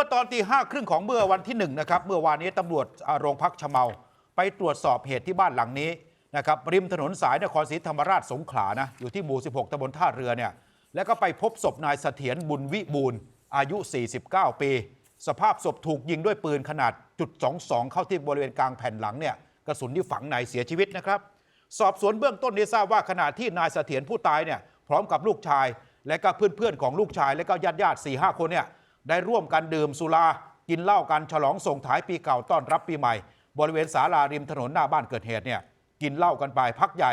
มื่อตอนตีห้าครึ่งของเมื่อวันที่หนึ่งนะครับเมื่อวานนี้ตำรวจโรงพักชะเมา ไปตรวจสอบเหตุที่บ้านหลังนี้นะครับริมถนนสายนครศรีธรรมราชสงขลานะอยู่ที่หมู่ 16ตำบลท่าเรือเนี่ยแล้วก็ไปพบศพนายเสถียรบุญวิบูลย์อายุ 49 ปี สภาพศพถูกยิงด้วยปืนขนาดจุด22 เข้าที่บริเวณกลางแผ่นหลังเนี่ยกระสุนที่ฝังในเสียชีวิตนะครับ สอบสวนเบื้องต้นนี้ทราบว่าขณะที่นายเสถียรผู้ตายเนี่ยพร้อมกับลูกชาย และก็เพื่อนๆของลูกชาย และก็ญาติญาติๆสี่ห้าคนเนี่ย ได้ร่วมกันดื่มสุรา กินเหล้ากันฉลองส่งท้ายปีเก่าต้อนรับปีใหม่ บริเวณศาลาริมถนนหน้าบ้านเกิดเหตุเนี่ยกินเหล้ากันไปพักใหญ่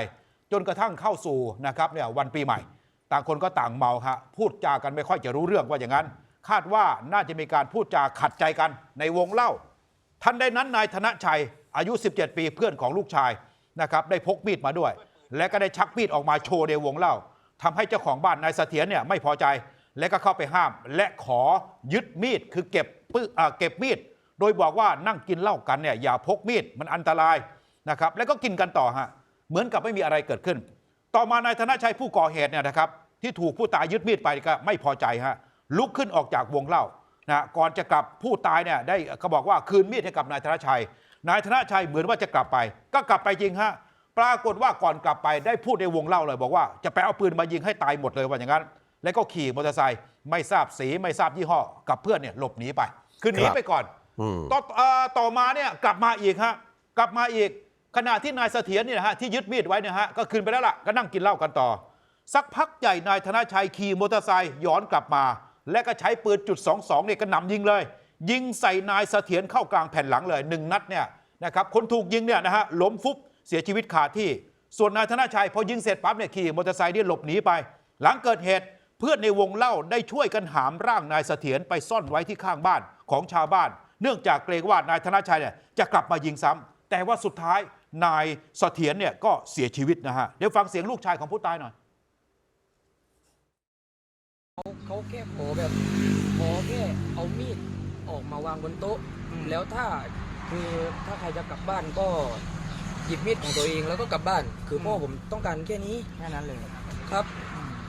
จนกระทั่งเข้าสู่นะครับเนี่ยวันปีใหม่ ต่างคนก็ต่างเมาฮะพูดจากันไม่ค่อยจะรู้เรื่องว่าอย่างนั้น คาดว่าน่าจะมีการพูดจาขัดใจกันในวงเล่าทันใดนั้นนายธนชัยอายุ 17 ปีเพื่อนของลูกชายนะครับได้พกมีดมาด้วย และก็ได้ชักมีดออกมาโชว์ในวงเล่าทำให้เจ้าของบ้านนายเสถียรเนี่ยไม่พอใจ และก็เข้าไปห้าม และขอยึดมีดคือเก็บปื้อเก็บมีด โดยบอกว่านั่งกินเหล้ากันเนี่ยอย่าพกมีดมันอันตรายนะครับแล้วก็กินกันต่อฮะเหมือนกับไม่มีอะไรเกิดขึ้น ต่อมานายธนชัยผู้ก่อเหตุเนี่ยนะครับที่ถูกผู้ตายยึดมีดไปก็ไม่พอใจฮะลุกขึ้นออกจากวงเล่านะก่อนจะกลับผู้ตายเนี่ยได้เขาบอกว่าคืนมีดให้กับนายธนชัย นายธนชัยเหมือนว่าจะกลับไป ก็กลับไปจริงฮะปรากฏว่าก่อนกลับไปได้พูดในวงเล่าเลย บอกว่าจะไปเอาปืนมายิงให้ตายหมดเลยว่าอย่างนั้น แล้วก็ขี่มอเตอร์ไซค์ไม่ทราบสีไม่ทราบยี่ห้อ กับเพื่อนเนี่ยหลบหนีไป คือหนีครับไปก่อนอืมต่อเอ่อต่อมาเนี่ยกลับมาอีกฮะกลับมาอีกขณะที่นายเสถียรเนี่ยนะฮะที่ยึดมีดไว้เนี่ยฮะก็คืนไปแล้วล่ะก็นั่งกินเหล้ากันต่อ สักพักใหญ่นายธนชัยขี่มอเตอร์ไซค์ย้อนกลับมา และก็ใช้ปืนจุด22เนี่ยกระหน่ำยิงเลย ยิงใส่นายเสถียรเข้ากลางแผ่นหลังเลยหนึ่งนัดเนี่ยนะครับคนถูกยิงเนี่ยนะฮะล้มฟุบเสียชีวิตคาที่ ส่วนนายธนชัยพอยิงเสร็จปั๊บเนี่ยขี่มอเตอร์ไซค์เนี่ยหลบหนีไป หลังเกิดเหตุ เพื่อนในวงเล่าได้ช่วยกันหามร่างนายเสถียรไปซ่อนไว้ที่ข้างบ้านของชาวบ้าน เนื่องจากเกรงว่านายธนชัยเนี่ยจะกลับมายิงซ้ำแต่ว่าสุดท้ายนายเสถียรเนี่ยก็เสียชีวิตนะฮะเดี๋ยวฟังเสียงลูกชายของผู้ตายหน่อยเขาเขาแค่ขอแบบขอแค่เอามีดออกมาวางบนโต๊ะ แล้วถ้าคือถ้าใครจะกลับบ้านก็หยิบมีดของตัวเองแล้วก็กลับบ้าน คือพ่อผมต้องการแค่นี้แค่นั้นเลยครับ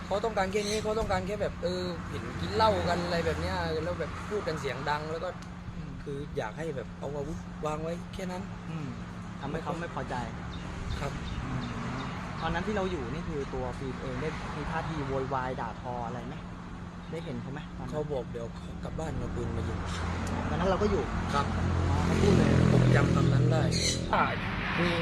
เขาต้องการแค่นี้เขาต้องการแค่แบบเออเห็นกินเหล้ากันอะไรแบบเนี้ยแล้วแบบพูดกันเสียงดังแล้วก็คืออยากให้แบบเอาอาวุธวางไว้แค่นั้นอืมทำให้เขาไม่พอใจ ครับอืมตอนนั้นที่เราอยู่นี่คือตัวฟิล์มเองได้มีท่าทีโวยวายด่าทออะไรไหมได้เห็นเขาไหมตอนนั้นเขาบอกเดี๋ยวเขากลับบ้านเอาปืนมายิงตอนนั้นเราก็อยู่ครับเขาพูดเลยผมจำคำนั้นได้ อ่าคือ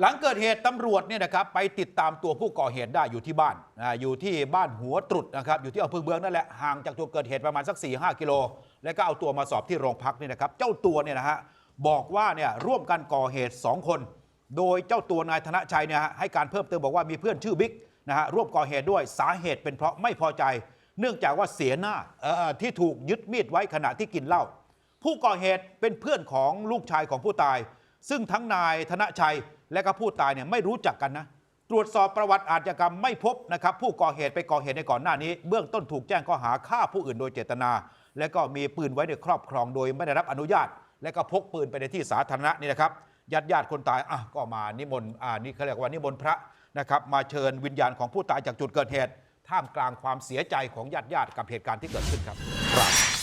หลังเกิดเหตุตำรวจเนี่ยนะครับไปติดตามตัวผู้ก่อเหตุได้อยู่ที่บ้านอ่าอยู่ที่บ้านหัวตรุดนะครับอยู่ที่อำเภอเมืองนั่นแหละห่างจากจุดเกิดเหตุประมาณสัก 4 5 กิโล แล้วก็เอาตัวมาสอบที่โรงพักนี่นะครับเจ้าตัวเนี่ยนะฮะบอกว่าเนี่ยร่วมกันก่อเหตุ 2 คน โดยเจ้าตัวนายธนชัยเนี่ยให้การเพิ่มเติมบอกว่ามีเพื่อนชื่อบิ๊กนะฮะร่วมก่อเหตุด้วยสาเหตุเป็นเพราะไม่พอใจ เนื่องจากว่าเสียหน้าที่ถูกยึดมีดไว้ขณะที่กินเหล้าผู้ก่อเหตุเป็นเพื่อนของลูกชายของผู้ตาย ซึ่งทั้งนายธนชัยและก็ผู้ตายเนี่ยไม่รู้จักกันนะ ตรวจสอบประวัติอาชญากรรมไม่พบนะครับ ผู้ก่อเหตุไปก่อเหตุในก่อนหน้านี้ เบื้องต้นถูกแจ้งข้อหาฆ่าผู้อื่นโดยเจตนา และก็มีปืนไว้ในครอบครองโดยไม่ได้รับอนุญาต และก็พกปืนไปในที่สาธารณะนี่นะครับญาติญาติคนตายอะก็มานิมนต์อ่านี่เขาเรียกว่านิมนต์พระนะครับมาเชิญวิญญาณของผู้ตายจากจุดเกิดเหตุ ท่ามกลางความเสียใจของญาติญาติกับเหตุการณ์ที่เกิดขึ้นครับ